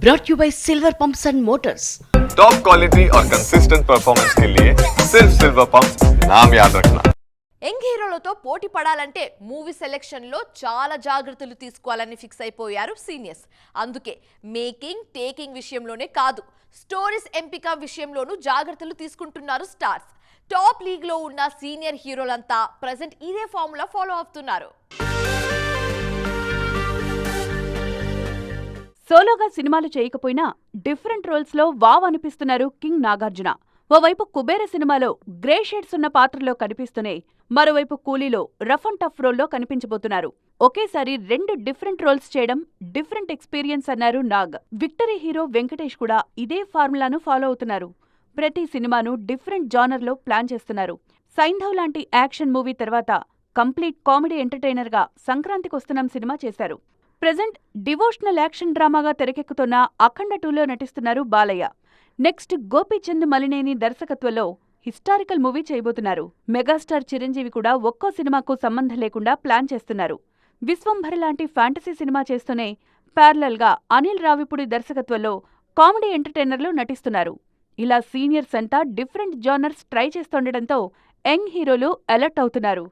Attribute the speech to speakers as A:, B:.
A: brought you by Silver Pumps and Motors.
B: Top quality और consistent performance के लिए सिर्फ सिल्वर पंप नाम याद रखना
C: యంగ్ హీరోలతో పోటీ పడాలంటే మూవీ సెలెక్షన్లో చాలా జాగ్రత్తలు తీసుకోవాలని ఫిక్స్ అయిపోయారు సీనియర్స్ అందుకే మేకింగ్ టేకింగ్ విషయంలోనే కాదు స్టోరీస్ ఎంపిక విషయంలోనూ జాగ్రత్తలు తీసుకుంటున్నారు స్టార్స్ టాప్ లీగ్లో ఉన్న సీనియర్ హీరోలంతా ప్రజెంట్ ఇదే ఫార్ములా ఫాలో అవుతున్నారు
D: సోలోగా సినిమాలు చేయకపోయినా డిఫరెంట్ రోల్స్లో వావ్ అనిపిస్తున్నారు కింగ్ నాగార్జున. ఓవైపు కుబేర సినిమాలో గ్రే షేడ్స్ ఉన్న పాత్రలో కనిపిస్తూనే మరోవైపు కూలీలో రఫ్ అండ్ టఫ్ రోల్లో కనిపించబోతున్నారు. ఒకేసారి రెండు డిఫరెంట్ రోల్స్ చేయడం డిఫరెంట్ ఎక్స్పీరియన్స్ అన్నారు నాగ్. విక్టరీ హీరో వెంకటేష్ కూడా ఇదే ఫార్ములాను ఫాలో అవుతున్నారు. ప్రతి సినిమాను డిఫరెంట్ జానర్లో ప్లాన్ చేస్తున్నారు. సైంధవ్ లాంటి యాక్షన్ మూవీ తర్వాత కంప్లీట్ కామెడీ ఎంటర్టైనర్గా సంక్రాంతికొస్తున్నాం సినిమా చేశారు. ప్రజెంట్ డివోషనల్ యాక్షన్ డ్రామాగా తెరకెక్కుతున్న అఖండ టూలో నటిస్తున్నారు బాలయ్య. నెక్స్ట్ గోపీచంద్ మలినేని దర్శకత్వంలో హిస్టారికల్ మూవీ చేయబోతున్నారు. మెగాస్టార్ చిరంజీవి కూడా ఒక్కో సినిమాకు సంబంధం లేకుండా ప్లాన్ చేస్తున్నారు. విశ్వంభర లాంటి ఫ్యాంటసీ సినిమా చేస్తూనే ప్యారలల్గా అనిల్ రావిపూడి దర్శకత్వంలో కామెడీ ఎంటర్టైనర్లు నటిస్తున్నారు. ఇలా సీనియర్స్ అంతా డిఫరెంట్ జానర్స్ ట్రై చేస్తుండటంతో యంగ్ హీరోలు అలర్ట్ అవుతున్నారు.